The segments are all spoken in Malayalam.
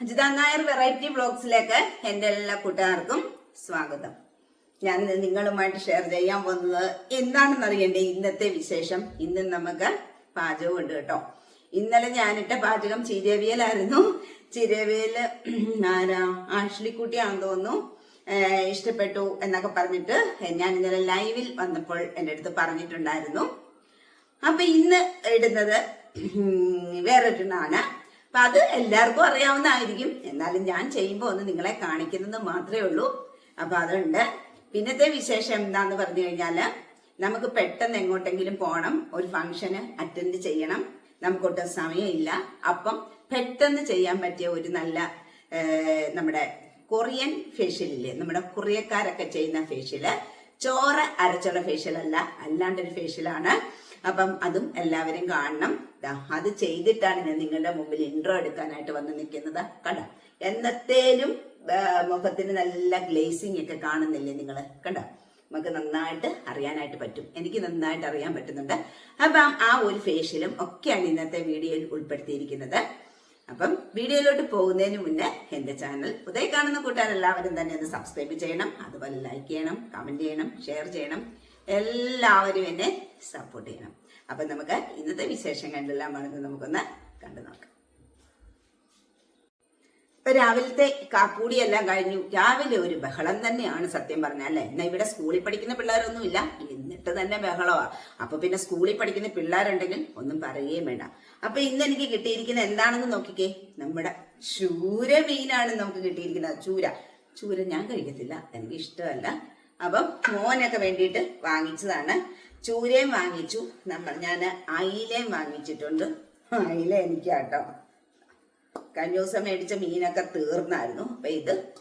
അജിത നായർ വെറൈറ്റി ബ്ലോഗ്സിലേക്ക് എന്റെ എല്ലാ കൂട്ടുകാർക്കും സ്വാഗതം. ഞാൻ നിങ്ങളുമായിട്ട് ഷെയർ ചെയ്യാൻ പോകുന്നത് എന്താണെന്ന് അറിയണ്ടേ? ഇന്നത്തെ വിശേഷം. ഇന്ന് നമുക്ക് പാചകം ഉണ്ട് കേട്ടോ. ഇന്നലെ ഞാനിട്ട പാചകം ചിരവിയലായിരുന്നു. ചിരവിയൽ ആരാ? ആഷ്ലിക്കുട്ടിയാണെന്ന് തോന്നുന്നു. ഇഷ്ടപ്പെട്ടു എന്നൊക്കെ പറഞ്ഞിട്ട് ഞാൻ ഇന്നലെ ലൈവിൽ വന്നപ്പോൾ എന്റെ അടുത്ത് പറഞ്ഞിട്ടുണ്ടായിരുന്നു. അപ്പൊ ഇന്ന് ഇടുന്നത് വേറൊരെണ്ണമാണ് അപ്പൊ അത് എല്ലാവർക്കും അറിയാവുന്നതായിരിക്കും. എന്നാലും ഞാൻ ചെയ്യുമ്പോൾ ഒന്ന് നിങ്ങളെ കാണിക്കുന്നത് മാത്രമേ ഉള്ളൂ. അപ്പൊ അതുണ്ട്. പിന്നത്തെ വിശേഷം എന്താന്ന് പറഞ്ഞു കഴിഞ്ഞാൽ നമുക്ക് പെട്ടെന്ന് എങ്ങോട്ടെങ്കിലും പോകണം ഒരു ഫംഗ്ഷന് അറ്റൻഡ് ചെയ്യണം. നമുക്കൊട്ടും സമയമില്ല. അപ്പം പെട്ടെന്ന് ചെയ്യാൻ പറ്റിയ ഒരു നല്ല നമ്മുടെ കൊറിയൻ ഫേഷ്യലില്ലേ നമ്മുടെ കൊറിയക്കാരൊക്കെ ചെയ്യുന്ന ഫേഷ്യൽ ചോറ് അരച്ചുള്ള ഫേഷ്യൽ അല്ല. അല്ലാണ്ടൊരു ഫേഷ്യലാണ് അപ്പം അതും എല്ലാവരും കാണണം. അത് ചെയ്തിട്ടാണ് ഞാൻ നിങ്ങളുടെ മുമ്പിൽ ഇൻട്രോ എടുക്കാനായിട്ട് വന്ന് നിൽക്കുന്നത്. കണ്ട? എന്നത്തേലും മുഖത്തിന് നല്ല ഗ്ലേസിങ് ഒക്കെ കാണുന്നില്ലേ നിങ്ങൾ കണ്ടോ? നമുക്ക് നന്നായിട്ട് അറിയാനായിട്ട് പറ്റും. എനിക്ക് നന്നായിട്ട് അറിയാൻ പറ്റുന്നുണ്ട്. അപ്പം ആ ഒരു ഫേഷ്യലും ഒക്കെയാണ് ഇന്നത്തെ വീഡിയോയിൽ ഉൾപ്പെടുത്തിയിരിക്കുന്നത്. അപ്പം വീഡിയോയിലോട്ട് പോകുന്നതിന് മുന്നേ എന്റെ ചാനൽ പുതിയ കാണുന്ന കൂട്ടുകാരെല്ലാവരും തന്നെ ഒന്ന് സബ്സ്ക്രൈബ് ചെയ്യണം. അതുപോലെ ലൈക്ക് ചെയ്യണം കമന്റ് ചെയ്യണം ഷെയർ ചെയ്യണം. എല്ലാവരും എന്നെ സപ്പോർട്ട് ചെയ്യണം. അപ്പം നമുക്ക് ഇന്നത്തെ വിശേഷം കണ്ടെല്ലാം പറഞ്ഞ് നമുക്കൊന്ന് കണ്ടു നോക്കാം. ഇപ്പൊ രാവിലത്തെ കാപ്പൂടിയെല്ലാം കഴിഞ്ഞു. രാവിലെ ഒരു ബഹളം തന്നെയാണ് സത്യം പറഞ്ഞാൽ അല്ലെ? എന്നാ ഇവിടെ സ്കൂളിൽ പഠിക്കുന്ന പിള്ളേരൊന്നും ഇല്ല എന്നിട്ട് തന്നെ ബഹളമാ അപ്പൊ പിന്നെ സ്കൂളിൽ പഠിക്കുന്ന പിള്ളേരുണ്ടെങ്കിൽ ഒന്നും പറയുകയും വേണ്ട. അപ്പൊ ഇന്ന് എനിക്ക് കിട്ടിയിരിക്കുന്ന എന്താണെന്ന് നോക്കിക്കേ. നമ്മുടെ ചൂര മീനാണ് നമുക്ക് കിട്ടിയിരിക്കുന്നത്. ചൂര. ചൂര ഞാൻ കഴിക്കത്തില്ല. എനിക്ക് ഇഷ്ടമല്ല അപ്പം മോനൊക്കെ വേണ്ടിയിട്ട് വാങ്ങിച്ചതാണ്. ചൂരയും വാങ്ങിച്ചു. നമ്മൾ ഞാൻ അയിലയും വാങ്ങിച്ചിട്ടുണ്ട്. അയില എനിക്കാട്ടോ. കഴിഞ്ഞ ദിവസം മേടിച്ച മീനൊക്കെ തീർന്നായിരുന്നു. അപ്പൊ ഇത്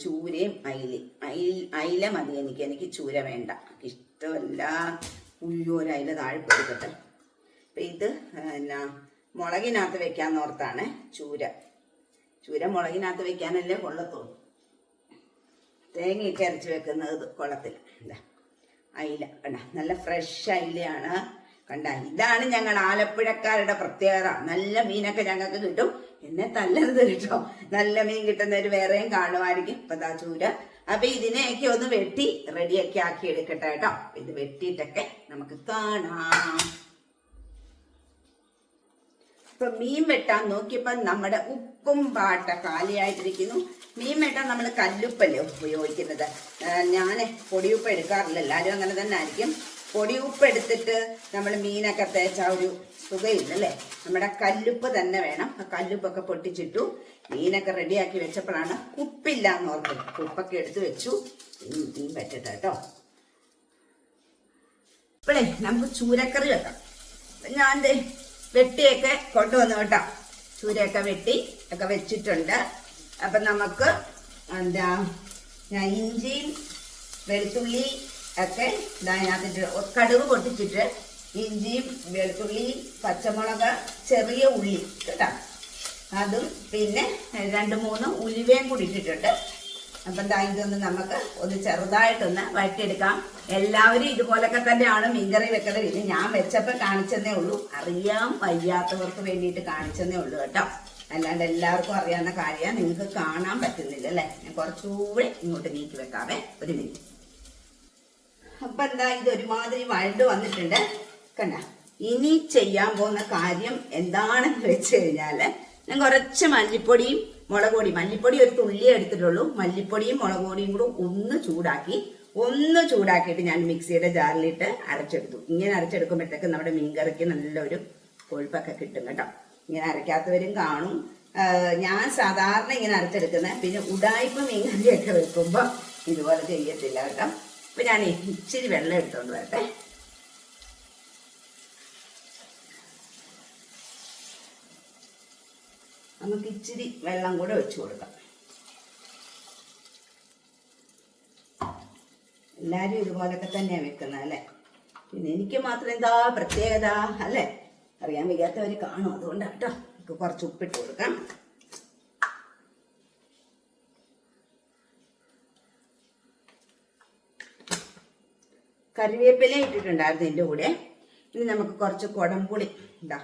ചൂരയും അയില അയിൽ അയില മതി എനിക്ക്. എനിക്ക് ചൂര വേണ്ട. ഇഷ്ടമല്ല. ഉയ്യോ അയില താഴെ കൊടുക്കട്ടെ അപ്പൊ ഇത് എന്നാ മുളകിനകത്ത് വെക്കാൻ ഓർത്താണ് ചൂര. ചൂര മുളകിനകത്ത് വെക്കാനല്ലേ കൊള്ളത്തുള്ളൂ. തേങ്ങയൊക്കെ അരച്ച് വെക്കുന്നത് കുളത്തിൽ. എന്താ അയില. കണ്ട നല്ല ഫ്രഷ് അയിലയാണ്. കണ്ട ഇതാണ് ഞങ്ങൾ ആലപ്പുഴക്കാരുടെ പ്രത്യേകത. നല്ല മീനൊക്കെ ഞങ്ങൾക്ക് കിട്ടും. എന്നെ തല്ലരുത് കേട്ടോ. നല്ല മീൻ കിട്ടുന്നവർ വേറെയും കാണുമായിരിക്കും. ഇപ്പൊ ദാ ചൂര. അപ്പൊ ഇതിനെയൊക്കെ ഒന്ന് വെട്ടി റെഡിയൊക്കെ ആക്കി എടുക്കട്ടെ കേട്ടോ. ഇത് വെട്ടിയിട്ടൊക്കെ നമുക്ക് കാണാം. ഇപ്പൊ മീൻ വെട്ടാൻ നോക്കിയപ്പോ നമ്മുടെ ഉപ്പും പാട്ട കാലിയായിട്ടിരിക്കുന്നു. മീൻ വെട്ടാൻ നമ്മൾ കല്ലുപ്പല്ലേ ഉപയോഗിക്കുന്നത്? ഞാൻ പൊടിയുപ്പ് എടുക്കാറില്ല. എല്ലാവരും അങ്ങനെ തന്നെ ആയിരിക്കും. പൊടിയുപ്പ് എടുത്തിട്ട് നമ്മൾ മീനൊക്കെ തേച്ച ഒരു സുഖയില്ലല്ലേ? നമ്മുടെ കല്ലുപ്പ് തന്നെ വേണം. ആ കല്ലുപ്പൊക്കെ പൊട്ടിച്ചിട്ടു മീനൊക്കെ റെഡിയാക്കി വെച്ചപ്പോഴാണ് ഉപ്പില്ല എന്ന് ഓർത്തത് ഉപ്പൊക്കെ എടുത്തു വെച്ചു. മീൻ പറ്റട്ടെ കേട്ടോ. ഇപ്പോഴേ നമുക്ക് ചൂരക്കറി വെക്കാം. ഞാൻ വെട്ടിയൊക്കെ കൊണ്ടുവന്നു കേട്ടോ. ചൂരയൊക്കെ വെട്ടി ഒക്കെ വെച്ചിട്ടുണ്ട്. അപ്പം നമുക്ക് എന്താ ഞാൻ ഇഞ്ചിയും വെളുത്തുള്ളി ഒക്കെ അതിനകത്തിട്ട് കടുവ് പൊട്ടിച്ചിട്ട് ഇഞ്ചിയും വെളുത്തുള്ളി പച്ചമുളക് ചെറിയ ഉള്ളി കേട്ടോ. അതും പിന്നെ രണ്ട് മൂന്ന് ഉലുവയും കൂടി ഇട്ടിട്ടുണ്ട്. അപ്പം ഇതൊന്ന് നമുക്ക് ഒന്ന് ചെറുതായിട്ടൊന്ന് വഴറ്റിയെടുക്കാം. എല്ലാവരും ഇതുപോലൊക്കെ തന്നെയാണ് മീൻകറി വെക്കുന്നത് പിന്നെ ഞാൻ വെച്ചപ്പോൾ കാണിച്ചെന്നേ ഉള്ളൂ. അറിയാൻ വയ്യാത്തവർക്ക് വേണ്ടിയിട്ട് കാണിച്ചെന്നേ ഉള്ളൂ കേട്ടോ. അല്ലാണ്ട് എല്ലാവർക്കും അറിയാവുന്ന കാര്യമാണ്. നിങ്ങൾക്ക് കാണാൻ പറ്റുന്നില്ല അല്ലേ? ഞാൻ കുറച്ചുകൂടി ഇങ്ങോട്ട് നീക്കി വെക്കാമേ ഒരു മിനിറ്റ്. അപ്പൊ എന്താ ഇത് ഒരുമാതിരി വഴണ്ട് വന്നിട്ടുണ്ട്. കണ്ട ഇനി ചെയ്യാൻ പോകുന്ന കാര്യം എന്താണെന്ന് വെച്ച് കഴിഞ്ഞാൽ ഞാൻ കുറച്ച് മല്ലിപ്പൊടിയും മുളക് പൊടി മല്ലിപ്പൊടി ഒരു തുള്ളി എടുത്തിട്ടുള്ളൂ. മല്ലിപ്പൊടിയും മുളക് പൊടിയും കൂടെ ഒന്ന് ചൂടാക്കി ഒന്ന് ചൂടാക്കിയിട്ട് ഞാൻ മിക്സിയുടെ ജാറിലിട്ട് അരച്ചെടുത്തു. ഇങ്ങനെ അരച്ചെടുക്കുമ്പോഴത്തേക്ക് നമ്മുടെ മീൻകറിക്ക് നല്ലൊരു കൊഴുപ്പൊക്കെ കിട്ടും കേട്ടോ. ഇങ്ങനെ അരയ്ക്കാത്തവരും കാണും. ഞാൻ സാധാരണ ഇങ്ങനെ അരച്ചെടുക്കുന്നത് പിന്നെ ഉടായ്പ മീൻകറിയൊക്കെ വെക്കുമ്പോൾ ഇതുപോലെ ചെയ്യത്തില്ല കേട്ടോ. അപ്പം ഞാൻ ഇച്ചിരി വെള്ളം എടുത്തോണ്ട് വരട്ടെ. നമുക്ക് ഇച്ചിരി വെള്ളം കൂടെ ഒഴിച്ചു കൊടുക്കാം. എല്ലാരും ഇതുപോലൊക്കെ തന്നെയാണ് വെക്കുന്നത് അല്ലേ? പിന്നെ എനിക്ക് മാത്രം എന്താ പ്രത്യേകത അല്ലേ? അറിയാൻ വയ്യാത്തവർ കാണും. അതുകൊണ്ടാണ് കേട്ടോ നമുക്ക് കുറച്ച് ഉപ്പിട്ട് കൊടുക്കാം. കറിവേപ്പില ഇട്ടിട്ടുണ്ടായിരുന്നു ഇതിന്റെ കൂടെ. ഇനി നമുക്ക് കുറച്ച് കുടംപുളി ഇതാ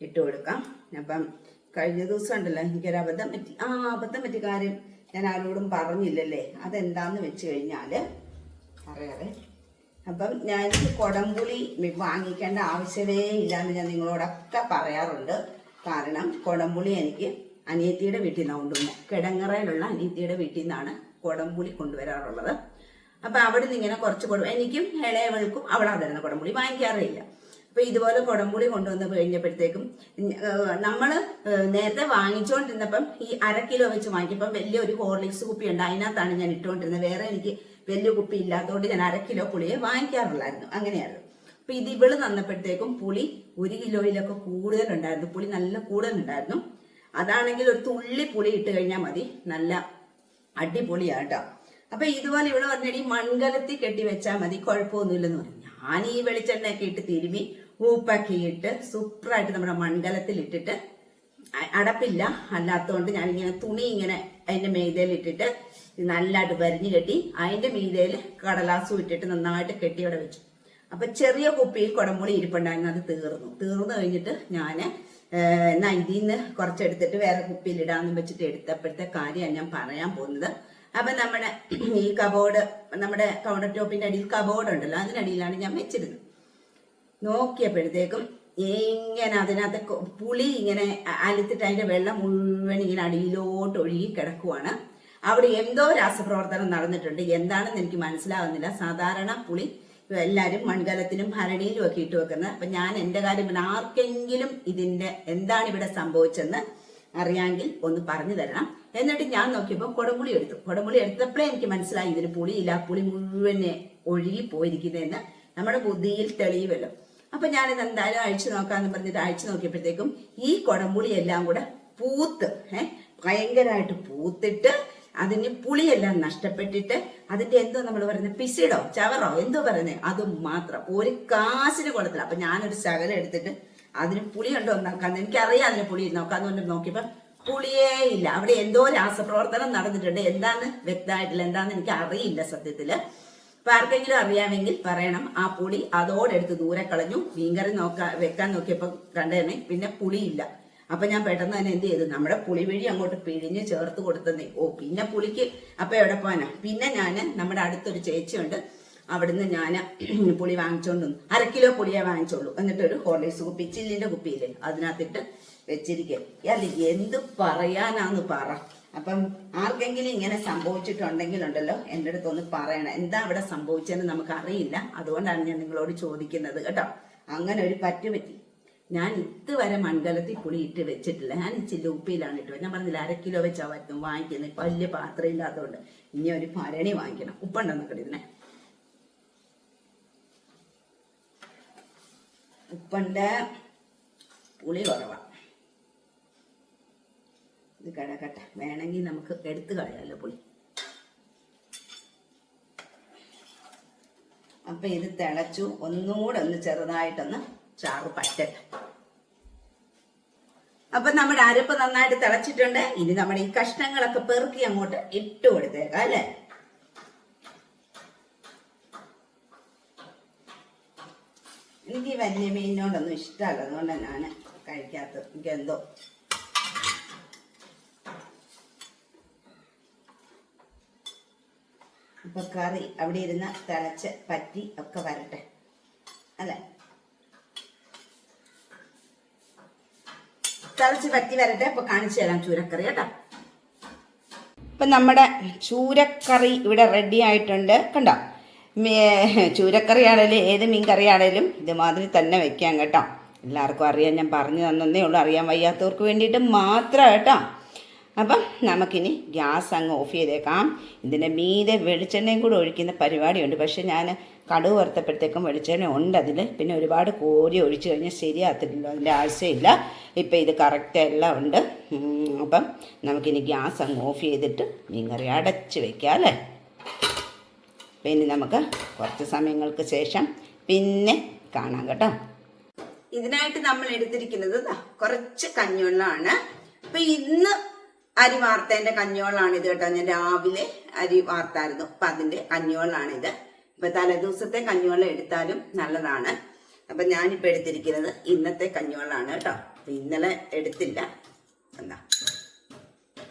ഇട്ട് കൊടുക്കാം. അപ്പം കഴിഞ്ഞ ദിവസം ഉണ്ടല്ലോ എനിക്കൊരു അബദ്ധം പറ്റി ആ അബദ്ധം പറ്റി കാര്യം ഞാൻ ആരോടും പറഞ്ഞില്ലല്ലേ? അതെന്താന്ന് വെച്ച് കഴിഞ്ഞാൽ അറിയാതെ അപ്പം ഞാൻ കൊടംപുളി വാങ്ങിക്കേണ്ട ആവശ്യമേ ഇല്ലാന്ന് ഞാൻ നിങ്ങളോടൊക്കെ പറയാറുണ്ട്. കാരണം കൊടംപുളി എനിക്ക് അനിയത്തിയുടെ വീട്ടിൽ നിന്നാണ് കൊണ്ടുവന്നു. കിടങ്ങറയിലുള്ള അനിയത്തിയുടെ വീട്ടിൽ നിന്നാണ് കൊടംപുളി കൊണ്ടുവരാറുള്ളത്. അപ്പൊ നിന്ന് ഇങ്ങനെ കുറച്ച് കൊടു എനിക്കും ഇളയവൾക്കും അവളാ തരുന്ന കൊടംപുളി വാങ്ങിക്കാറില്ല അപ്പൊ ഇതുപോലെ കൊടംപുളി കൊണ്ടുവന്ന് കഴിഞ്ഞപ്പോഴത്തേക്കും നമ്മൾ നേരത്തെ വാങ്ങിച്ചുകൊണ്ടിരുന്നപ്പം ഈ അര കിലോ വെച്ച് വാങ്ങിക്കപ്പം വലിയ ഒരു ഹോർലിക്സ് കുപ്പി ഉണ്ട് അതിനകത്താണ് ഞാൻ ഇട്ടുകൊണ്ടിരുന്നത്. വേറെ എനിക്ക് വലിയ കുപ്പി ഇല്ലാത്തതുകൊണ്ട് ഞാൻ അര കിലോ പുളിയെ വാങ്ങിക്കാറുള്ളായിരുന്നു. അങ്ങനെയായിരുന്നു. അപ്പൊ ഇത് ഇവൾ തന്നപ്പോഴത്തേക്കും പുളി ഒരു കിലോയിലൊക്കെ കൂടുതലുണ്ടായിരുന്നു. പുളി നല്ല കൂടുതലുണ്ടായിരുന്നു. അതാണെങ്കിൽ ഒരു തുള്ളി പുളി ഇട്ട് കഴിഞ്ഞാൽ മതി. നല്ല അടിപൊളിയാട്ടോ. അപ്പൊ ഇതുപോലെ ഇവിടെ പറഞ്ഞടി മൺകലത്തിൽ കെട്ടി വെച്ചാൽ മതി കുഴപ്പമൊന്നുമില്ലെന്ന് പറഞ്ഞു. ഞാൻ ഈ വെളിച്ചെണ്ണയൊക്കെ ഇട്ട് തിരുമി ഉപ്പാക്കി ഇട്ട് സൂപ്പറായിട്ട് നമ്മുടെ മൺകലത്തിൽ ഇട്ടിട്ട് അടപ്പില്ല. അല്ലാത്തതുകൊണ്ട് ഞാൻ ഇങ്ങനെ തുണി ഇങ്ങനെ അതിന്റെ മീതയിൽ ഇട്ടിട്ട് നല്ലതായിട്ട് വരിഞ്ഞു കെട്ടി അതിന്റെ മീതയിൽ കടലാസും ഇട്ടിട്ട് നന്നായിട്ട് കെട്ടി അവിടെ വെച്ചു. അപ്പൊ ചെറിയ കുപ്പിയിൽ കുടംപുളി ഇരിപ്പുണ്ടായിരുന്നു അത് തീർന്നു. തീർന്നു കഴിഞ്ഞിട്ട് ഏഹ്, എന്നാ ഇതിൽ നിന്ന് കുറച്ചെടുത്തിട്ട് വേറെ കുപ്പിയിൽ ഇടാന്ന് വെച്ചിട്ട് എടുത്തപ്പോഴത്തെ കാര്യമാണ് ഞാൻ പറയാൻ പോകുന്നത്. അപ്പൊ നമ്മുടെ ഈ കബോർഡ് നമ്മുടെ കൗണ്ടർ ടോപ്പിന്റെ അടിയിൽ കബോർഡ് ഉണ്ടല്ലോ അതിനടിയിലാണ് ഞാൻ വെച്ചിരുന്നത്. നോക്കിയപ്പോഴത്തേക്കും ഇങ്ങനെ അതിനകത്ത് പുളി ഇങ്ങനെ അലുത്തിട്ട് അതിന്റെ വെള്ളം മുഴുവൻ ഇങ്ങനെ അടിയിലോട്ട് ഒഴുകി കിടക്കുവാണ്. അവിടെ എന്തോ രാസപ്രവർത്തനം നടന്നിട്ടുണ്ട്. എന്താണെന്ന് എനിക്ക് മനസ്സിലാവുന്നില്ല. സാധാരണ പുളി എല്ലാവരും മൺകലത്തിനും ഭരണിയിലും ഒക്കെ ഇട്ട് വെക്കുന്നത്. അപ്പൊ ഞാൻ എന്റെ കാര്യം പിന്നെ ആർക്കെങ്കിലും ഇതിന്റെ എന്താണ് ഇവിടെ സംഭവിച്ചെന്ന് അറിയാമെങ്കിൽ ഒന്ന് പറഞ്ഞു തരണം. എന്നിട്ട് ഞാൻ നോക്കിയപ്പോൾ കൊടംപുളി എടുത്തു. കൊടംപുളി എടുത്തപ്പോഴേ എനിക്ക് മനസ്സിലായി ഇതിന് പുളിയില്ല. പുളി മുഴുവനെ ഒഴുകി പോയിരിക്കുന്നതെന്ന്. നമ്മുടെ ബുദ്ധിയിൽ തെളിയുമല്ലോ. അപ്പൊ ഞാനിത് എന്തായാലും അഴിച്ചു നോക്കാന്ന് പറഞ്ഞിട്ട് അഴിച്ചു നോക്കിയപ്പോഴത്തേക്കും ഈ കുടമ്പുളി എല്ലാം കൂടെ പൂത്ത് ഏഹ് ഭയങ്കരമായിട്ട് പൂത്തിട്ട് അതിന് പുളിയെല്ലാം നഷ്ടപ്പെട്ടിട്ട് അതിന്റെ എന്തോ നമ്മൾ പറയുന്നത് പിസിടോ ചവറോ എന്തോ പറയുന്നത് അത് മാത്രം. ഒരു കാശിന് കൊടുത്തില്ല. അപ്പൊ ഞാനൊരു ശകലം എടുത്തിട്ട് അതിന് പുളി ഉണ്ടോ നോക്കാന്ന് എനിക്കറിയാം അതിന് പുളി നോക്കാന്ന് കൊണ്ട് നോക്കിയപ്പോ പുളിയേ ഇല്ല. അവിടെ എന്തോ രാസപ്രവർത്തനം നടന്നിട്ടുണ്ട്. എന്താന്ന് വ്യക്തമായിട്ടില്ല. എന്താന്ന് എനിക്ക് അറിയില്ല സത്യത്തിൽ. അപ്പൊ ആർക്കെങ്കിലും അറിയാമെങ്കിൽ പറയണം. ആ പുളി അതോടെടുത്ത് ദൂരെ കളഞ്ഞു. മീൻകറി നോക്കാ വെക്കാൻ നോക്കിയപ്പോ കണ്ടേനെ പിന്നെ പുളിയില്ല. അപ്പൊ ഞാൻ പെട്ടെന്ന് തന്നെ എന്ത് ചെയ്തു? നമ്മുടെ പുളി വഴി അങ്ങോട്ട് പിഴിഞ്ഞ് ചേർത്ത് കൊടുത്തതേ ഓ പിന്നെ പുളിക്ക് അപ്പൊ എവിടെ പോകാനാ പിന്നെ ഞാൻ നമ്മുടെ അടുത്തൊരു ചേച്ചിയുണ്ട്. അവിടുന്ന് ഞാൻ പുളി വാങ്ങിച്ചോണ്ട് അര കിലോ പുളിയെ വാങ്ങിച്ചോളൂ. എന്നിട്ട് ഒരു ഹോർലിക്സ് കുപ്പി ചില്ലിന്റെ കുപ്പിയില്ലേ? അതിനകത്തിട്ട് വെച്ചിരിക്കുക അല്ല എന്ത് പറയാനാന്ന് പറ. അപ്പം ആർക്കെങ്കിലും ഇങ്ങനെ സംഭവിച്ചിട്ടുണ്ടെങ്കിൽ ഉണ്ടല്ലോ എന്റെ അടുത്ത് ഒന്ന് പറയണം. എന്താ അവിടെ സംഭവിച്ചതെന്ന് നമുക്ക് അറിയില്ല അതുകൊണ്ടാണ് ഞാൻ നിങ്ങളോട് ചോദിക്കുന്നത് കേട്ടോ. അങ്ങനെ ഒരു പറ്റുപറ്റി. ഞാൻ ഇതുവരെ മൺകലത്തിൽ പുളി ഇട്ട് വെച്ചിട്ടില്ല. ഞാൻ ഇച്ചിരി ഉപ്പിയിലാണ് ഇട്ട് ഞാൻ പറഞ്ഞില്ല അര കിലോ വെച്ചാ പറ്റും. വാങ്ങിക്കുന്നത് ഇപ്പൊ വലിയ പാത്രം ഇല്ലാത്തതുകൊണ്ട് ഇനി ഒരു ഭരണി വാങ്ങിക്കണം. ഉപ്പുണ്ടെന്നൊക്കെ ഇതിനെ? ഉപ്പുണ്ട്. പുളി കുറവാ. ഇത് കിടക്കട്ടെ. വേണമെങ്കിൽ നമുക്ക് എടുത്തു കളയാലോ പുളി. അപ്പൊ ഇത് തിളച്ചു. ഒന്നുകൂടെ ഒന്ന് ചെറുതായിട്ടൊന്ന് ചാറ് പറ്റട്ടെ. അപ്പൊ നമ്മുടെ അരപ്പ് നന്നായിട്ട് തിളച്ചിട്ടുണ്ട്. ഇനി നമ്മുടെ ഈ കഷ്ണങ്ങളൊക്കെ പെറുക്കി അങ്ങോട്ട് ഇട്ട് കൊടുത്തേക്കാം അല്ലേ? എനിക്ക് വലിയ മീനിനോടൊന്നും ഇഷ്ടമല്ല. അതുകൊണ്ടാണ് ഞാൻ കഴിക്കാത്തത്. എനിക്ക് എന്തോ കറി അവിടെ ഇരുന്ന് തിളച്ച് പറ്റി ഒക്കെ വരട്ടെ. അല്ലേ? തിളച്ച് പറ്റി വരട്ടെ. അപ്പൊ കാണിച്ചു തരാം ചൂരക്കറി കേട്ടോ. ഇപ്പൊ നമ്മുടെ ചൂരക്കറി ഇവിടെ റെഡി ആയിട്ടുണ്ട്. കണ്ടോ? ചൂരക്കറി ആണേലും ഏത് മീൻ കറി ആണേലും ഇതുമാതിരി തന്നെ വെക്കാം കേട്ടോ. എല്ലാവർക്കും അറിയാം. ഞാൻ പറഞ്ഞു തന്നേ ഉള്ളൂ. അറിയാൻ വയ്യാത്തവർക്ക് വേണ്ടിയിട്ട് മാത്രം കേട്ടോ. അപ്പം നമുക്കിനി ഗ്യാസ് അങ്ങ് ഓഫ് ചെയ്തേക്കാം. ഇതിന്റെ മീതെ വെളിച്ചെണ്ണയും കൂടെ ഒഴിക്കുന്ന പരിപാടിയുണ്ട്. പക്ഷേ ഞാൻ കടുവ് വറുത്തപ്പോഴത്തേക്കും വെളിച്ചെണ്ണ ഉണ്ട് അതിൽ. പിന്നെ ഒരുപാട് കോരി ഒഴിച്ചു കഴിഞ്ഞാൽ ശരിയാകത്തില്ലല്ലോ അതിന്റെ ആവശ്യമില്ല. ഇപ്പം ഇത് കറക്റ്റ് എല്ലാം ഉണ്ട്. അപ്പം നമുക്കിനി ഗ്യാസ് അങ്ങ് ഓഫ് ചെയ്തിട്ട് മീൻകറി അടച്ച് വയ്ക്കാം അല്ലേ? പിന്നെ നമുക്ക് കുറച്ച് സമയങ്ങൾക്ക് ശേഷം പിന്നെ കാണാം കേട്ടോ. ഇതിനായിട്ട് നമ്മൾ എടുത്തിരിക്കുന്നത് കുറച്ച് കഞ്ഞിവെള്ളമാണ്. അപ്പൊ ഇന്ന് അരി വാർത്തേന്റെ കഞ്ഞോളാണിത് കേട്ടോ. ഞാൻ രാവിലെ അരി വാർത്തായിരുന്നു. അപ്പൊ അതിന്റെ കഞ്ഞോളാണിത് ഇപ്പൊ തലേദിവസത്തെ കഞ്ഞോളം എടുത്താലും നല്ലതാണ്. അപ്പൊ ഞാനിപ്പോ എടുത്തിരിക്കുന്നത് ഇന്നത്തെ കഞ്ഞോളാണ് കേട്ടോ. ഇന്നലെ എടുത്തില്ല. എന്താ?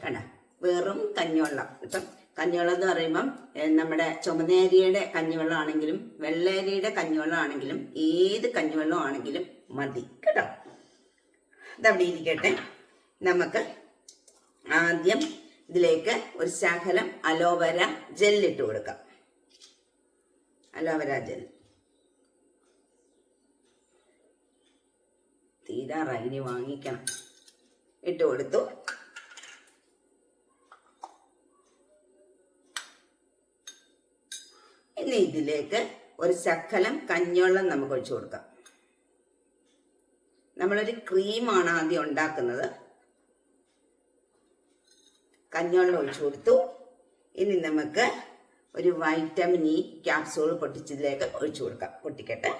കണ്ട? വെറും കഞ്ഞോളം ഇപ്പം കഞ്ഞോളം എന്ന് പറയുമ്പം നമ്മുടെ ചുമന്നേരിയുടെ കഞ്ഞിവെള്ളം ആണെങ്കിലും വെള്ളേരിയുടെ കഞ്ഞിവെള്ളം ആണെങ്കിലും ഏത് കഞ്ഞിവെള്ളം ആണെങ്കിലും മതി കേട്ടോ. ഇതവിടെ ഇരിക്കട്ടെ. നമുക്ക് ആദ്യം ഇതിലേക്ക് ഒരു ശകലം അലോവേര ജെല്ലിട്ട് കൊടുക്കാം. Aloe vera gel. തീരാറായി ഇനി വാങ്ങിക്കണം. ഇട്ട് കൊടുത്തു. ഇനി ഇതിലേക്ക് ഒരു ശക്കലം കഞ്ഞിവെള്ളം നമുക്ക് ഒഴിച്ചു കൊടുക്കാം. നമ്മളൊരു ക്രീമാണ് ആദ്യം ഉണ്ടാക്കുന്നത്. കഞ്ഞിവെള്ളം ഒഴിച്ചു കൊടുത്തു. ഇനി നമുക്ക് ഒരു വൈറ്റമിൻ ഇ ക്യാപ്സൂൾ പൊട്ടിച്ചതിലേക്ക് ഒഴിച്ചു കൊടുക്കാം. പൊട്ടിക്കട്ടെ.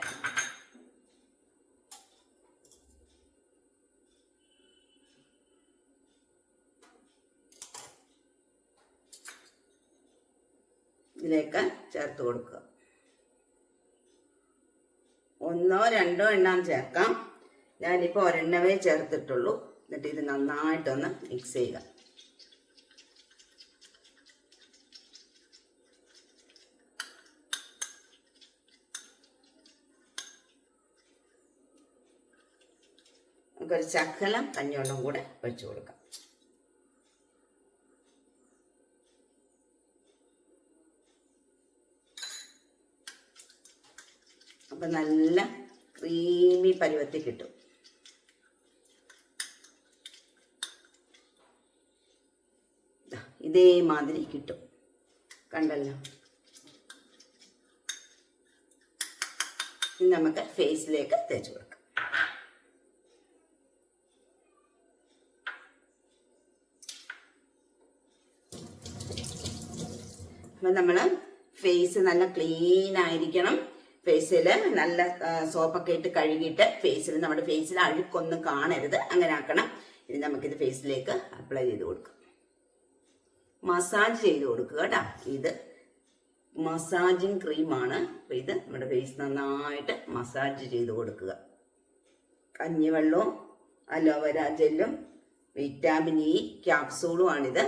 ഇതിലേക്ക് ചേർത്ത് കൊടുക്കുക. ഒന്നോ രണ്ടോ എണ്ണം ചേർക്കാം. ഞാനിപ്പോൾ ഒരെണ്ണമേ ചേർത്തിട്ടുള്ളൂ. എന്നിട്ട് ഇത് നന്നായിട്ടൊന്ന് മിക്സ് ചെയ്യുക. നമുക്കൊരു ശകലം കഞ്ഞിവെള്ളം കൂടെ ഒഴിച്ചു കൊടുക്കാം. അപ്പം നല്ല ക്രീമി പരുവത്തിൽ കിട്ടും. ഇതേമാതിരി കിട്ടും. കണ്ടല്ലോ? ഇനി നമുക്ക് ഫേസിലേക്ക് തേച്ച് കൊടുക്കാം. അപ്പം നമ്മൾ ഫേസ് നല്ല ക്ലീൻ ആയിരിക്കണം. ഫേസിൽ നല്ല സോപ്പൊക്കെ ഇട്ട് കഴുകിയിട്ട് ഫേസിൽ നമ്മുടെ ഫേസിൽ അഴുക്കൊന്നും കാണരുത്. അങ്ങനെ ആക്കണം. ഇനി നമുക്കിത് ഫേസിലേക്ക് അപ്ലൈ ചെയ്ത് കൊടുക്കാം. മസാജ് ചെയ്ത് കൊടുക്കുക കേട്ടോ. ഇത് മസാജിങ് ക്രീമാണ് അപ്പം ഇത് നമ്മുടെ ഫേസ് നന്നായിട്ട് മസാജ് ചെയ്ത് കൊടുക്കുക. കഞ്ഞിവെള്ളവും അലോവേര ജെല്ലും വിറ്റാമിൻ ഇ ക്യാപ്സൂളുമാണിത്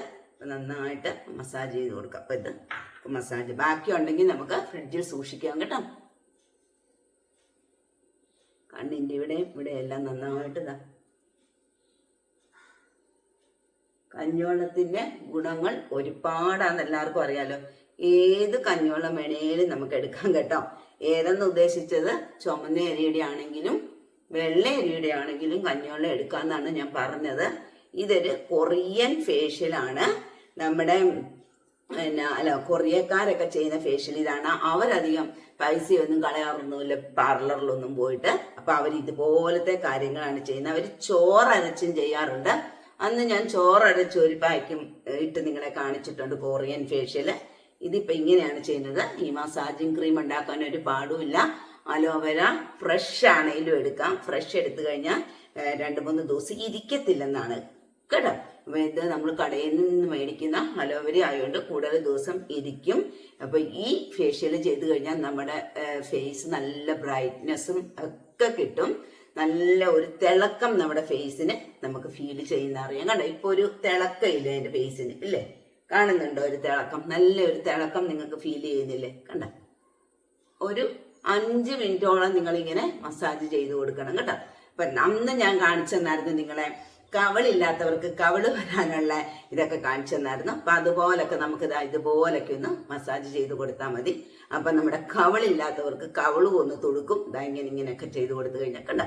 നന്നായിട്ട് മസാജ് ചെയ്ത് കൊടുക്കുക അപ്പോൾ ഇത് മസാജ് ബാക്കി ഉണ്ടെങ്കിൽ നമുക്ക് ഫ്രിഡ്ജിൽ സൂക്ഷിക്കാം കേട്ടോ. കണ്ണിന്റെ ഇവിടെയും ഇവിടെ എല്ലാം നന്നായിട്ട് ഇതാ. കഞ്ഞോളത്തിന്റെ ഗുണങ്ങൾ ഒരുപാടാന്ന് എല്ലാവർക്കും അറിയാലോ. ഏത് കഞ്ഞോളം വേണേലും നമുക്ക് എടുക്കാം കേട്ടോ. ഏതെന്ന് ഉദ്ദേശിച്ചത് ചുമന്ന അരിയുടെ ആണെങ്കിലും വെള്ള അരിയുടെ ആണെങ്കിലും കഞ്ഞോളം എടുക്കാമെന്നാണ് ഞാൻ പറഞ്ഞത്. ഇതൊരു കൊറിയൻ ഫേഷ്യലാണ് നമ്മുടെ പിന്നെ അല്ല കൊറിയക്കാരൊക്കെ ചെയ്യുന്ന ഫേഷ്യൽ ഇതാണ് അവരധികം പൈസയൊന്നും കളയാറൊന്നുമില്ല പാർലറിലൊന്നും പോയിട്ട്. അപ്പൊ അവർ ഇതുപോലത്തെ കാര്യങ്ങളാണ് ചെയ്യുന്നത്. അവർ ചോറരച്ചും ചെയ്യാറുണ്ട്. അന്ന് ഞാൻ ചോറരച്ച് ഒരു പായ്ക്കും ഇട്ട് നിങ്ങളെ കാണിച്ചിട്ടുണ്ട് കൊറിയൻ ഫേഷ്യൽ ഇതിപ്പോ ഇങ്ങനെയാണ് ചെയ്യുന്നത്. ഈ മസാജിങ് ക്രീം ഉണ്ടാക്കാൻ ഒരു പാടുമില്ല. അലോവേര ഫ്രഷ് ആണെങ്കിലും എടുക്കാം. ഫ്രഷ് എടുത്തു കഴിഞ്ഞാൽ രണ്ട് മൂന്ന് ദിവസം ഇരിക്കത്തില്ലെന്നാണ്. കേട്ടോ? ഇത് നമ്മൾ കടയിൽ നിന്ന് മേടിക്കുന്ന അലോവരി ആയതുകൊണ്ട് കൂടുതൽ ദിവസം ഇരിക്കും. അപ്പൊ ഈ ഫേഷ്യൽ ചെയ്ത് കഴിഞ്ഞാൽ നമ്മുടെ ഫേസ് നല്ല ബ്രൈറ്റ്നെസ്സും ഒക്കെ കിട്ടും. നല്ല ഒരു തിളക്കം നമ്മുടെ ഫേസിന് നമുക്ക് ഫീൽ ചെയ്യുന്ന അറിയാം. കണ്ടോ? ഇപ്പൊ ഒരു തിളക്കമില്ല എന്റെ ഫേസിന് ഇല്ലേ? കാണുന്നുണ്ടോ ഒരു തിളക്കം? നല്ല ഒരു തിളക്കം നിങ്ങൾക്ക് ഫീൽ ചെയ്യുന്നില്ലേ? കണ്ട? ഒരു അഞ്ച് മിനിറ്റോളം നിങ്ങൾ ഇങ്ങനെ മസാജ് ചെയ്ത് കൊടുക്കണം കേട്ടോ. അപ്പൊ അന്ന് ഞാൻ കാണിച്ചു തന്നായിരുന്നു നിങ്ങളെ കവളില്ലാത്തവർക്ക് കവൾ വരാനുള്ള ഇതൊക്കെ കാണിച്ചു തന്നായിരുന്നു. അപ്പൊ അതുപോലൊക്കെ നമുക്ക് ഇതുപോലൊക്കെ ഒന്ന് മസാജ് ചെയ്ത് കൊടുത്താൽ മതി. അപ്പൊ നമ്മുടെ കവളില്ലാത്തവർക്ക് കവളും ഒന്ന് തുടുക്കും ഇതാ ഇങ്ങനെ ഇങ്ങനെയൊക്കെ ചെയ്ത് കൊടുത്തു കഴിഞ്ഞാൽ കണ്ട?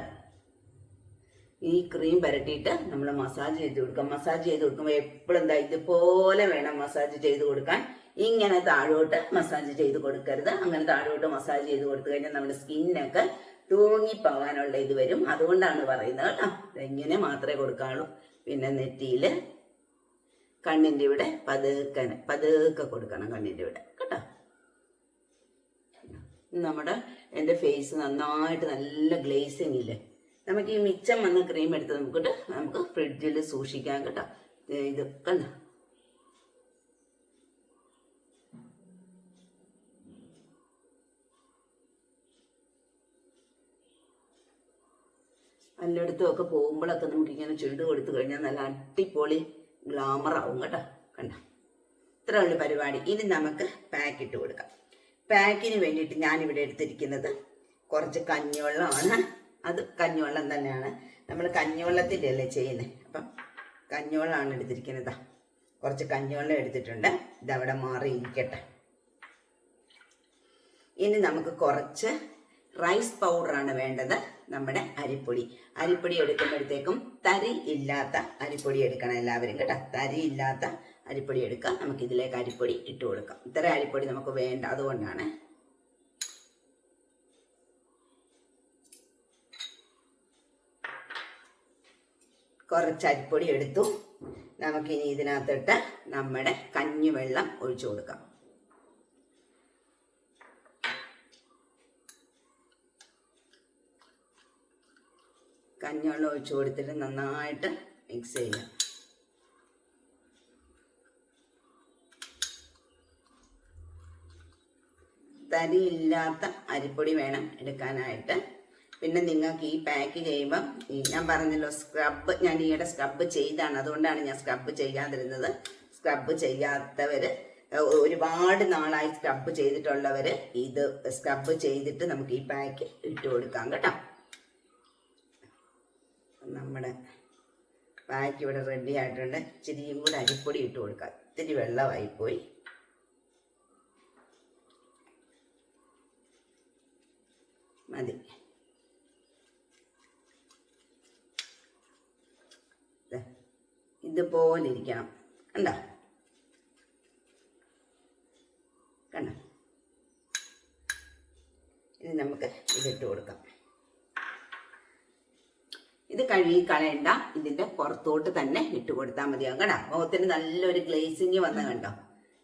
ഈ ക്രീം പരട്ടിയിട്ട് നമ്മൾ മസാജ് ചെയ്ത് കൊടുക്കാം. മസാജ് ചെയ്ത് കൊടുക്കുമ്പോൾ എപ്പോഴും എന്താ ഇതുപോലെ വേണം മസാജ് ചെയ്ത് കൊടുക്കാൻ. ഇങ്ങനെ താഴോട്ട് മസാജ് ചെയ്ത് കൊടുക്കരുത്. അങ്ങനെ താഴോട്ട് മസാജ് ചെയ്ത് കൊടുത്തു കഴിഞ്ഞാൽ നമ്മുടെ സ്കിന്നൊക്കെ തൂങ്ങിപ്പോകാനുള്ള ഇത് വരും. അതുകൊണ്ടാണ് പറയുന്നത് കേട്ടോ. ഇങ്ങനെ മാത്രമേ കൊടുക്കാവുള്ളൂ പിന്നെ നെറ്റിയിൽ കണ്ണിന്റെ ഇവിടെ പതുക്കെ പതുക്കെ കൊടുക്കണം കണ്ണിന്റെ ഇവിടെ. കേട്ടോ? നമ്മുടെ എന്റെ ഫേസ് നന്നായിട്ട് നല്ല ഗ്ലേസിങ് ഇല്ലേ? നമുക്ക് ഈ മിച്ചം വന്ന ക്രീം എടുത്ത് നമുക്കിട്ട് നമുക്ക് ഫ്രിഡ്ജിൽ സൂക്ഷിക്കാം കേട്ടോ. ഇത് കണ്ട? എല്ലായിടത്തും ഒക്കെ പോകുമ്പോഴൊക്കെ നമുക്ക് ഇങ്ങനെ ചുരുട് കൊടുത്തു കഴിഞ്ഞാൽ നല്ല അടിപൊളി ഗ്ലാമർ ആവും കേട്ടോ. കണ്ട? ഇത്ര ഉള്ള പരിപാടി. ഇനി നമുക്ക് പാക്ക് ഇട്ട് കൊടുക്കാം. പാക്കിന് വേണ്ടിയിട്ട് ഞാനിവിടെ എടുത്തിരിക്കുന്നത് കുറച്ച് കഞ്ഞിവെള്ളമാണ്. അത് കഞ്ഞിവെള്ളം തന്നെയാണ്. നമ്മൾ കഞ്ഞിവെള്ളത്തിന്റെ അല്ലേ ചെയ്യുന്നത് അപ്പം കഞ്ഞിവെള്ളമാണ് എടുത്തിരിക്കുന്നത്. കുറച്ച് കഞ്ഞിവെള്ളം എടുത്തിട്ടുണ്ട്. ഇതവിടെ മാറിയിരിക്കട്ടെ. ഇനി നമുക്ക് കുറച്ച് റൈസ് പൗഡറാണ് വേണ്ടത് നമ്മുടെ അരിപ്പൊടി. അരിപ്പൊടി എടുക്കുമ്പോഴത്തേക്കും തരി ഇല്ലാത്ത അരിപ്പൊടി എടുക്കണം എല്ലാവരും കേട്ടോ. തരി ഇല്ലാത്ത അരിപ്പൊടി എടുക്കാം. നമുക്ക് ഇതിലേക്ക് അരിപ്പൊടി ഇട്ട് കൊടുക്കാം. ഇത്ര അരിപ്പൊടി നമുക്ക് വേണ്ട. അതുകൊണ്ടാണ് കുറച്ച് അരിപ്പൊടി എടുത്തു. നമുക്കിനി ഇതിനകത്തിട്ട് നമ്മുടെ കഞ്ഞിവെള്ളം ഒഴിച്ചു കൊടുക്കാം. കഞ്ഞിവെള്ളം ഒഴിച്ചു കൊടുത്തിട്ട് നന്നായിട്ട് മിക്സ് ചെയ്യാം തരിയില്ലാത്ത അരിപ്പൊടി വേണം എടുക്കാനായിട്ട്. പിന്നെ നിങ്ങൾക്ക് ഈ പാക്ക് ചെയ്യുമ്പം ഞാൻ പറഞ്ഞല്ലോ സ്ക്രബ് ഞാൻ ഈയിടെ സ്ക്രബ് ചെയ്താണ് അതുകൊണ്ടാണ് ഞാൻ സ്ക്രബ് ചെയ്യാതിരുന്നത്. സ്ക്രബ് ചെയ്യാത്തവർ ഒരുപാട് നാളായി സ്ക്രബ് ചെയ്തിട്ടുള്ളവർ ഇത് സ്ക്രബ് ചെയ്തിട്ട് നമുക്ക് ഈ പാക്ക് ഇട്ട് കൊടുക്കാം കേട്ടോ. നമ്മുടെ പാക്ക് ഇവിടെ റെഡി ആയിട്ടുണ്ട്. ഇച്ചിരിയും കൂടെ അരിപ്പൊടി ഇട്ട് കൊടുക്കാം. ഇത്തിരി വെള്ളമായി പോയി. മതി. ഇതുപോലെ ഇരിക്കണം. കണ്ടോ? കണ്ടോ? ഇനി നമുക്ക് ഇതിട്ട് കൊടുക്കാം. ഇത് കഴുകി കളയണ്ട. ഇതിന്റെ പുറത്തോട്ട് തന്നെ ഇട്ട് കൊടുത്താൽ മതിയാകും കേട്ടോ മുഖത്തിന് നല്ലൊരു ഗ്ലേസിങ് വന്ന കണ്ടോ?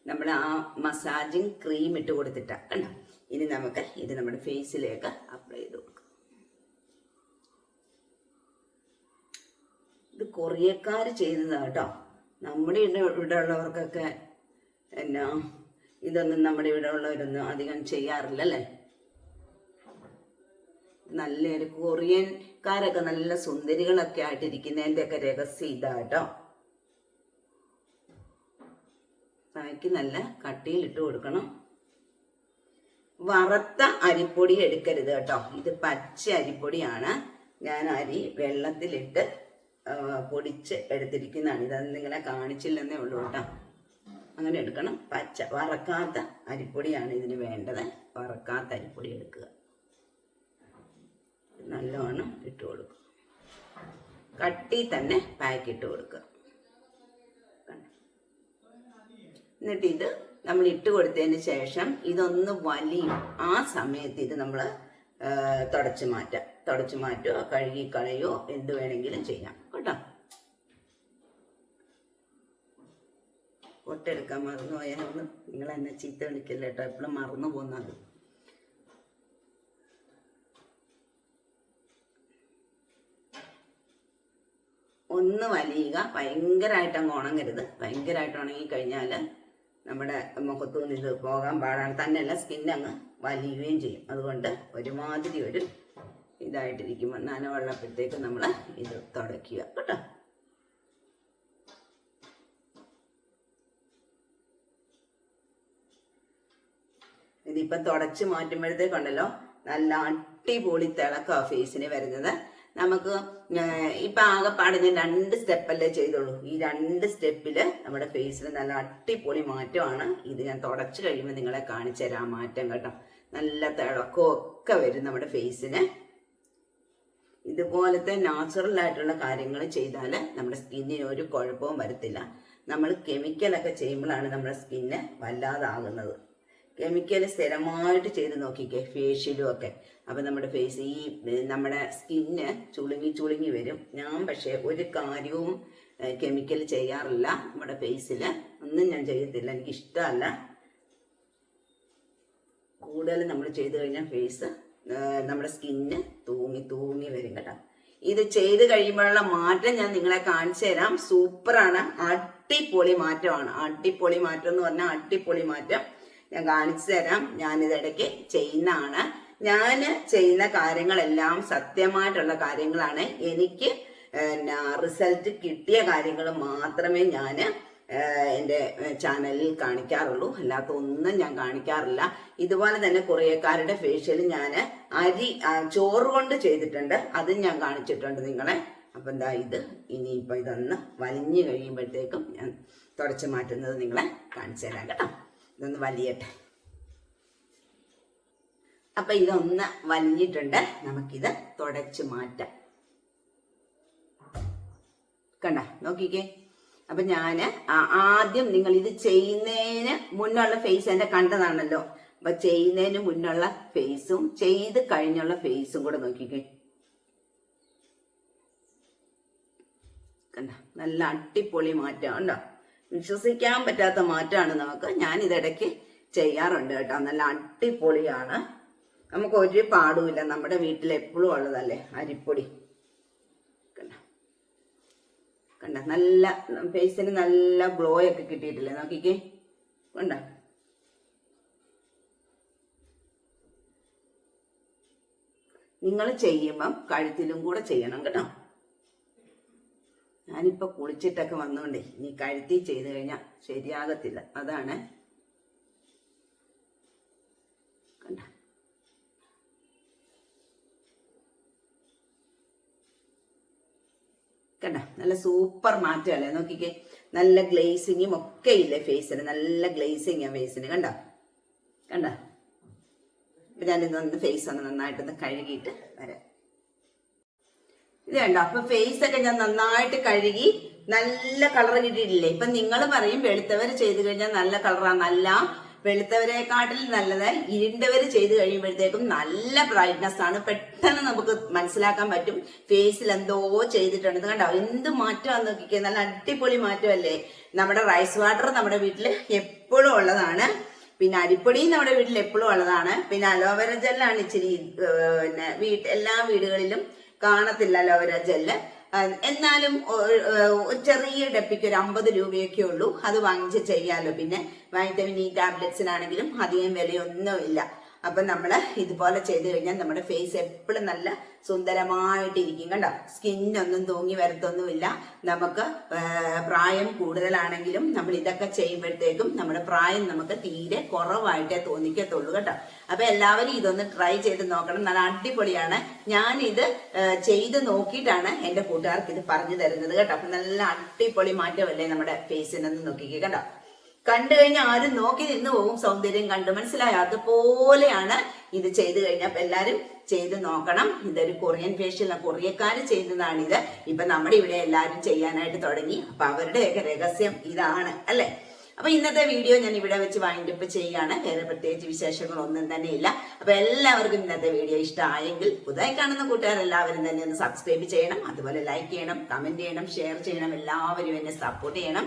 നമ്മൾ ആ മസാജിങ് ക്രീം ഇട്ട് കൊടുത്തിട്ട. കണ്ടോ? ഇനി നമുക്ക് ഇത് നമ്മുടെ ഫേസിലേക്ക് അപ്ലൈ ചെയ്ത് കൊടുക്കാം. ഇത് കൊറിയക്കാർ ചെയ്യുന്നതാണ് കേട്ടോ. നമ്മുടെ ഇവിടെ ഉള്ളവർക്കൊക്കെ എന്നാ ഇതൊന്നും നമ്മുടെ ഇവിടെ ഉള്ളവരൊന്നും അധികം ചെയ്യാറില്ലല്ലേ? നല്ലൊരു കൊറിയൻകാരൊക്കെ നല്ല സുന്ദരികളൊക്കെ ആയിട്ടിരിക്കുന്നതിന്റെ ഒക്കെ രഹസ്യം ഇതാ കേട്ടോ. ബാക്കി നല്ല കട്ടിയിൽ ഇട്ട് കൊടുക്കണം. വറുത്ത അരിപ്പൊടി എടുക്കരുത് കേട്ടോ. ഇത് പച്ച അരിപ്പൊടിയാണ്. ഞാൻ അരി വെള്ളത്തിലിട്ട് പൊടിച്ച് എടുത്തിരിക്കുന്നതാണ്. ഇതൊന്നും ഇങ്ങനെ കാണിച്ചില്ലെന്നേ ഉള്ളൂ കേട്ടോ. അങ്ങനെ എടുക്കണം. പച്ച വറക്കാത്ത അരിപ്പൊടിയാണ് ഇതിന് വേണ്ടത്. വറക്കാത്ത അരിപ്പൊടി എടുക്കുക. നല്ലോണം ഇട്ട് കൊടുക്കുക കട്ടി തന്നെ പാക്ക് ഇട്ട് കൊടുക്കുക. എന്നിട്ട് ഇത് നമ്മൾ ഇട്ട് കൊടുത്തതിന് ശേഷം ഇതൊന്ന് വലിയും. ആ സമയത്ത് ഇത് നമ്മൾ തുടച്ചു മാറ്റാം. തുടച്ചു മാറ്റുകയോ കഴുകി കളയോ എന്ത് വേണമെങ്കിലും ചെയ്യാം. കേട്ടോ? പൊട്ടെടുക്കാൻ മറന്നു പോയാലൊന്നും നിങ്ങൾ എന്നെ ചീത്ത വിളിക്കല്ലേട്ടോ എപ്പോഴും മറന്നു പോകുന്നത് വലിയുക ഭയങ്കരമായിട്ട് അങ്ങ് ഉണങ്ങരുത് ഭയങ്കരമായിട്ട് ഉണങ്ങിക്കഴിഞ്ഞാൽ നമ്മുടെ മുഖത്തു നിന്ന് ഇത് പോകാൻ പാടാണ്. തന്നെയല്ല സ്കിന്നങ്ങ് വലിയുകയും ചെയ്യും. അതുകൊണ്ട് ഒരുമാതിരി ഒരു ഇതായിട്ടിരിക്കുമ്പോൾ നനവെള്ളപ്പോഴത്തേക്ക് നമ്മൾ ഇത് തുടയ്ക്കുക. കേട്ടോ? ഇതിപ്പം തുടച്ച് മാറ്റുമ്പോഴത്തേക്കുണ്ടല്ലോ നല്ല അടിപൊളി തിളക്കാണ് ഫേസിന് വരുന്നത്. നമുക്ക് ഇപ്പം ആകെപ്പാടെ ഞാൻ രണ്ട് സ്റ്റെപ്പല്ലേ ചെയ്തുള്ളൂ. ഈ രണ്ട് സ്റ്റെപ്പിൽ നമ്മുടെ ഫേസിൽ നല്ല അടിപൊളി മാറ്റമാണ്. ഇത് ഞാൻ തുടച്ച് കഴിയുമ്പോൾ നിങ്ങളെ കാണിച്ചു തരാം മാറ്റം കേട്ടോ. നല്ല തിളക്കമൊക്കെ വരും നമ്മുടെ ഫേസിന് ഇതുപോലത്തെ നാച്ചുറൽ ആയിട്ടുള്ള കാര്യങ്ങൾ ചെയ്താൽ നമ്മുടെ സ്കിന്നിന് ഒരു കുഴപ്പവും വരത്തില്ല. നമ്മൾ കെമിക്കലൊക്കെ ചെയ്യുമ്പോഴാണ് നമ്മുടെ സ്കിന്ന് വല്ലാതാകുന്നത്. കെമിക്കൽ സ്ഥിരമായിട്ട് ചെയ്ത് നോക്കിക്കേ ഫേഷ്യലും ഒക്കെ. അപ്പം നമ്മുടെ ഫേസ് ഈ നമ്മുടെ സ്കിന്ന് ചുളുങ്ങി ചുളുങ്ങി വരും. ഞാൻ പക്ഷേ ഒരു കാര്യവും കെമിക്കൽ ചെയ്യാറില്ല നമ്മുടെ ഫേസിൽ ഒന്നും ഞാൻ ചെയ്യത്തില്ല. എനിക്ക് ഇഷ്ടമല്ല കൂടുതൽ നമ്മൾ ചെയ്ത് കഴിഞ്ഞാൽ ഫേസ് നമ്മുടെ സ്കിന്ന് തൂങ്ങി തൂങ്ങി വരും കേട്ടോ. ഇത് ചെയ്ത് കഴിയുമ്പോഴുള്ള മാറ്റം ഞാൻ നിങ്ങളെ കാണിച്ചു തരാം. സൂപ്പറാണ്. അടിപൊളി മാറ്റമാണ്. അടിപൊളി മാറ്റം എന്ന് പറഞ്ഞാൽ അടിപൊളി മാറ്റം. ഞാൻ കാണിച്ചു തരാം. ഞാനിതിടയ്ക്ക് ചെയ്യുന്നതാണ്. ഞാൻ ചെയ്യുന്ന കാര്യങ്ങളെല്ലാം സത്യമായിട്ടുള്ള കാര്യങ്ങളാണ്. എനിക്ക് റിസൾട്ട് കിട്ടിയ കാര്യങ്ങൾ മാത്രമേ ഞാൻ എന്റെ ചാനലിൽ കാണിക്കാറുള്ളൂ. അല്ലാത്ത ഒന്നും ഞാൻ കാണിക്കാറില്ല. ഇതുപോലെ തന്നെ കുറേക്കാരുടെ ഫേഷ്യൽ ഞാൻ അരി ചോറ് കൊണ്ട് ചെയ്തിട്ടുണ്ട്. അതും ഞാൻ കാണിച്ചിട്ടുണ്ട് നിങ്ങളെ. അപ്പം എന്താ ഇത്? ഇനിയിപ്പോൾ ഇതൊന്ന് വലിഞ്ഞു കഴിയുമ്പോഴത്തേക്കും ഞാൻ തുടച്ച് മാറ്റുന്നത് നിങ്ങളെ കാണിച്ചു തരാം കേട്ടോ. ഇതൊന്ന് വലിയട്ടെ. അപ്പം ഇതൊന്ന് വലിഞ്ഞിട്ടുണ്ട്. നമുക്കിത് തുടച്ചു മാറ്റാം. കണ്ട? നോക്കിക്കേ. അപ്പൊ ഞാൻ ആദ്യം നിങ്ങൾ ഇത് ചെയ്യുന്നതിന് മുന്നുള്ള ഫേസ് എന്റെ കണ്ടതാണല്ലോ. അപ്പൊ ചെയ്യുന്നതിന് മുന്നുള്ള ഫേസും ചെയ്ത് കഴിഞ്ഞുള്ള ഫേസും കൂടെ നോക്കിക്കേ. കണ്ട? നല്ല അടിപൊളി മാറ്റം. ഉണ്ടോ വിശ്വസിക്കാൻ പറ്റാത്ത മാറ്റമാണ് നമുക്ക്. ഞാൻ ഇതിടയ്ക്ക് ചെയ്യാറുണ്ട് കേട്ടോ. നല്ല അടിപൊളിയാണ്. നമുക്ക് ഒരു പാടുമില്ല. നമ്മുടെ വീട്ടിൽ എപ്പോഴും ഉള്ളതല്ലേ? അരിപ്പൊടി. കണ്ട? നല്ല ഫേസിന് നല്ല ഗ്ലോ ഒക്കെ കിട്ടിയിട്ടില്ലേ? നോക്കിക്കേ. കണ്ട? നിങ്ങൾ ചെയ്യുമ്പം കഴുത്തിലും കൂടെ ചെയ്യണം കേട്ടോ. ഞാനിപ്പോ കുളിച്ചിട്ടൊക്കെ വന്നോണ്ടേ ഇനി കഴുത്തി ചെയ്ത് കഴിഞ്ഞാൽ ശരിയാകത്തില്ല. അതാണ്. കണ്ട. കണ്ട നല്ല സൂപ്പർ മാറ്റമല്ലേ നോക്കിക്കേ നല്ല ഗ്ലേസിങ്ങും ഒക്കെ ഇല്ലേ ഫേസിന്? നല്ല ഗ്ലേസിങ് ആ ഫേസിന്. കണ്ട? കണ്ട? ഇതൊന്ന് ഫേസ് ഒന്ന് നന്നായിട്ടൊന്ന് കഴുകിയിട്ട് വരാം. ഇത് കണ്ടോ അപ്പൊ ഫേസ് ഒക്കെ ഞാൻ നന്നായിട്ട് കഴുകി നല്ല കളർ കിട്ടിയിട്ടില്ലേ ഇപ്പൊ നിങ്ങൾ പറയും വെളുത്തവര് ചെയ്ത് കഴിഞ്ഞാൽ നല്ല കളറാന്നല്ല വെളുത്തവരെക്കാട്ടിൽ നല്ലത് ഇരുണ്ടവര് ചെയ്ത് കഴിയുമ്പോഴത്തേക്കും നല്ല ബ്രൈറ്റ്നസ് ആണ്. പെട്ടെന്ന് നമുക്ക് മനസ്സിലാക്കാൻ പറ്റും ഫേസിൽ എന്തോ ചെയ്തിട്ടുണ്ട്. കണ്ടോ? എന്ത് മാറ്റമാന്ന് നോക്കിക്കേ. നല്ല അടിപൊളി മാറ്റമല്ലേ? നമ്മുടെ റൈസ് വാട്ടർ നമ്മുടെ വീട്ടിൽ എപ്പോഴും ഉള്ളതാണ്. പിന്നെ അരിപ്പൊടി നമ്മുടെ വീട്ടിൽ എപ്പോഴും ഉള്ളതാണ്. പിന്നെ അലോവേര ജെല്ലാണ് ഇച്ചിരി പിന്നെ വീട്ട് എല്ലാ വീടുകളിലും കാണത്തില്ല അവർ ജെല്ല്. എന്നാലും ചെറിയ ഡപ്പിക്ക് ഒരു അമ്പത് രൂപയൊക്കെ ഉള്ളൂ. അത് വാങ്ങിച്ച് ചെയ്യാമല്ലോ പിന്നെ? വൈറ്റമിൻ ഇ ടാബ്ലറ്റ്സിനാണെങ്കിലും അധികം വിലയൊന്നും ഇല്ല അപ്പൊ നമ്മൾ ഇതുപോലെ ചെയ്ത് കഴിഞ്ഞാൽ നമ്മുടെ ഫേസ് എപ്പോഴും നല്ല സുന്ദരമായിട്ടിരിക്കും കണ്ടോ? സ്കിന്നൊന്നും തൂങ്ങി വരത്തൊന്നുമില്ല. നമുക്ക് പ്രായം കൂടുതലാണെങ്കിലും നമ്മൾ ഇതൊക്കെ ചെയ്യുമ്പോഴത്തേക്കും നമ്മുടെ പ്രായം നമുക്ക് തീരെ കുറവായിട്ടേ തോന്നിക്കത്തുള്ളൂ കേട്ടോ. അപ്പൊ എല്ലാവരും ഇതൊന്ന് ട്രൈ ചെയ്ത് നോക്കണം. നല്ല അടിപൊളിയാണ്. ഏഹ്, ചെയ്ത് നോക്കിയിട്ടാണ് എന്റെ കൂട്ടുകാർക്ക് ഇത് പറഞ്ഞു തരുന്നത് കേട്ടോ. അപ്പൊ നല്ല അടിപൊളി മാറ്റമല്ലേ നമ്മുടെ ഫേസിനെന്ന് നോക്കിക്കേ കേട്ടോ കണ്ടു കഴിഞ്ഞാൽ ആരും നോക്കി നിന്ന് പോകും സൗന്ദര്യം കണ്ട്. മനസ്സിലായോ? അതുപോലെയാണ് ഇത് ചെയ്തു കഴിഞ്ഞാൽ എല്ലാവരും ചെയ്ത് നോക്കണം. ഇതൊരു കൊറിയൻ ഫേഷ്യൽ കൊറിയക്കാര് ചെയ്യുന്നതാണിത്. ഇപ്പൊ നമ്മുടെ ഇവിടെ എല്ലാരും ചെയ്യാനായിട്ട് തുടങ്ങി. അപ്പൊ അവരുടെയൊക്കെ രഹസ്യം ഇതാണ് അല്ലെ? അപ്പൊ ഇന്നത്തെ വീഡിയോ ഞാൻ ഇവിടെ വെച്ച് വൈൻഡ് അപ്പ് ചെയ്യാണ് വേറെ പ്രത്യേകിച്ച് വിശേഷങ്ങളൊന്നും തന്നെ ഇല്ല. അപ്പൊ എല്ലാവർക്കും ഇന്നത്തെ വീഡിയോ ഇഷ്ടമായെങ്കിൽ പുതുതായി കാണുന്ന കൂട്ടുകാർ എല്ലാവരും തന്നെ ഒന്ന് സബ്സ്ക്രൈബ് ചെയ്യണം. അതുപോലെ ലൈക്ക് ചെയ്യണം കമന്റ് ചെയ്യണം ഷെയർ ചെയ്യണം. എല്ലാവരും എന്നെ സപ്പോർട്ട് ചെയ്യണം.